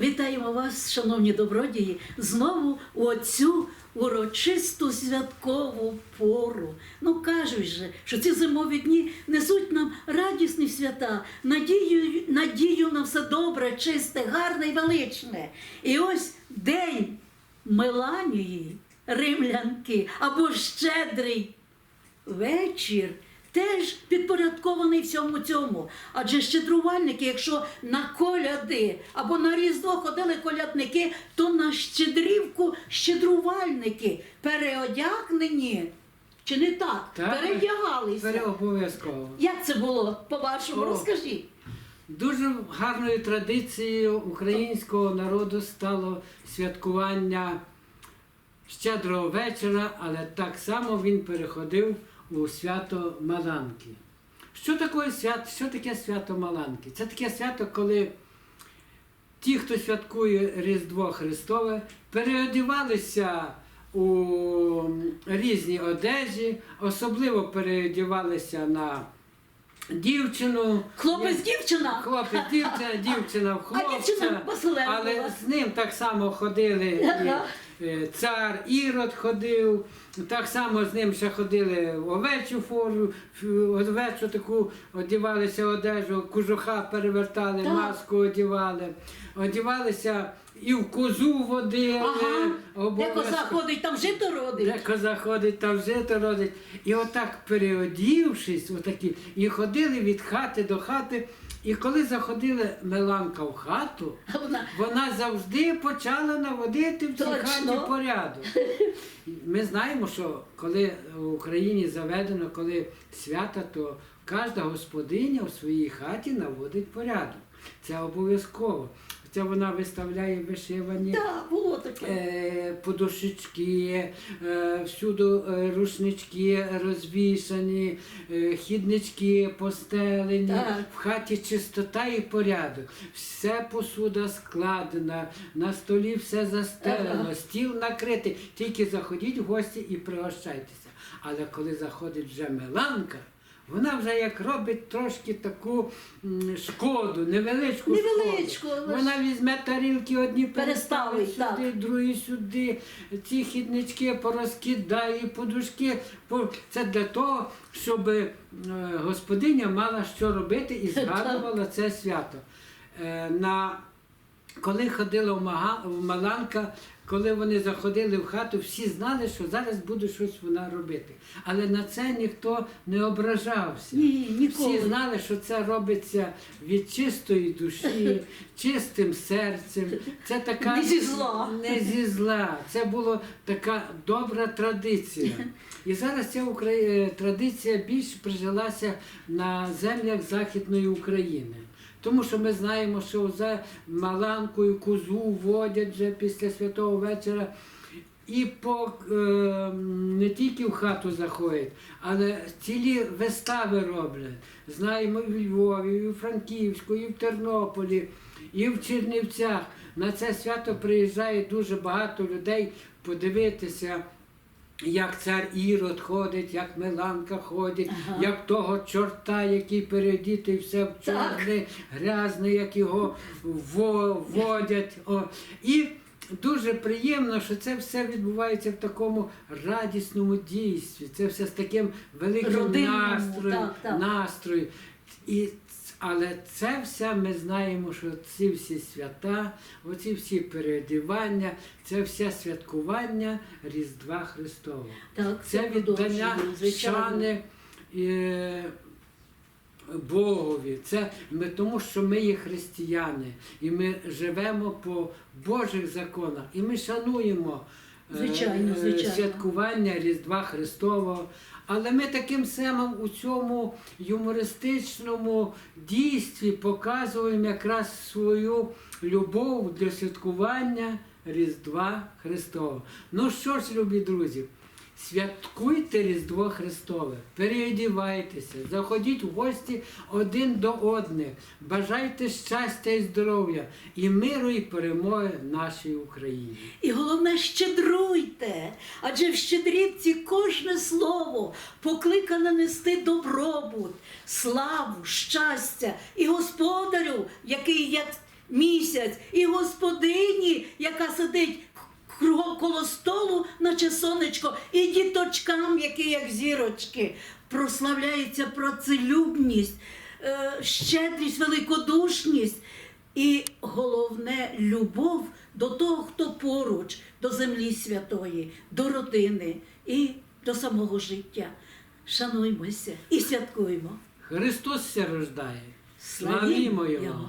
Вітаємо вас, шановні добродії, знову у оцю урочисту святкову пору. Ну кажуть же, що ці зимові дні несуть нам радісні свята, надію, надію на все добре, чисте, гарне і величне. І ось день Меланії, римлянки або щедрий вечір теж підпорядкований всьому цьому. Адже щедрувальники, якщо на коляди або на різдво ходили колядники, то на щедрівку щедрувальники переодягнені. Чи не так? Так. Передягалися. Обов'язково. Як це було по-вашому? Розкажіть. Дуже гарною традицією українського народу стало святкування щедрого вечора, але так само він переходив у свято Маланки. Що таке свято, що таке свято Маланки? Це таке свято, коли ті, хто святкує Різдво Христове, переодівалися у різні одежі, особливо переодівалися на дівчину. Хлопець, дівчина. Хлопець, дівчина, дівчина в А дівчина хлопця. Але з ним так само ходили і, цар Ірод ходив, так само з ним ще ходили в овечу форму, овечу таку одівалися одежу, кожуха перевертали, Так. маску одівали, одівалися і в козу водили. Ага. Де коза ходить, там жито родить. Де коза ходить, там жито родить. І отак переодівшись, отакі, і ходили від хати до хати. І коли заходила Меланка в хату, вона вона завжди почала наводити в цій Точно. хаті порядок. Ми знаємо, що коли в Україні заведено, коли свята, то кожна господиня в своїй хаті наводить порядок. Це обов'язково. Це вона виставляє вишивані Так, було таке. е, подушечки, е, всюди е, рушнички розвішані, е, хіднички постелені, Так. в хаті чистота і порядок. Все посуда складена, на столі все застелено, Ага. стіл накритий. Тільки заходіть в гості і пригощайтеся. Але коли заходить вже Меланка, вона вже як робить трошки таку м, шкоду, невеличку, Невеличку, шкоду. але ж- Вона візьме тарілки одні Переставить, переставить сюди, другі сюди, ці хіднички порозкидає, подушки. по- Це для того, щоб е, господиня мала що робити і згадувала це свято. Е, На коли ходила в, Мага, в Маланка, коли вони заходили в хату, всі знали, що зараз буде щось вона робити. Але на це ніхто не ображався. Ні, ніколи. Всі знали, що це робиться від чистої душі, чистим серцем. Це така Не зі зла. Не зі зла. Це була така добра традиція. І зараз ця традиція більш прижилася на землях Західної України. Тому що ми знаємо, що за Маланкою козу водять вже після святого вечора. І по, е, не тільки в хату заходять, але цілі вистави роблять. Знаємо і в Львові, і в Франківську, і в Тернополі, і в Чернівцях. На це свято приїжджає дуже багато людей подивитися. Як цар Ірод ходить, як Меланка ходить, Ага. як того чорта, який передітий все в чорне, грязне, як його водять. О. І дуже приємно, що це все відбувається в такому радісному дійстві. Це все з таким великим Родинному, настроєм, так, так. настрою. І, але це все ми знаємо, що ці всі свята, оці всі переодівання, це все святкування Різдва Христового. Так, Це віддання шани е, Богові. Це ми, тому, що ми є християни, і ми живемо по Божих законах, і ми шануємо Звичайно, е, звичайно. святкування Різдва Христового. Але ми таким самим у цьому юмористичному дійстві показуємо якраз свою любов для святкування Різдва Христового. Ну що ж, любі друзі, святкуйте Різдво Христове, переодівайтеся, заходіть в гості один до одних, бажайте щастя і здоров'я і миру і перемоги нашій Україні. І головне, щедруйте, адже в щедрівці кожне слово покликане нести добробут, славу, щастя і господарю, який як місяць, і господині, яка сидить кругом коло столу, наче сонечко, і діточкам, які як зірочки, прославляється працелюбність, е, щедрість, великодушність і головне любов до того, хто поруч, до землі святої, до родини і до самого життя. Шануймося і святкуймо. Христос ся рождає. Славімо. Його.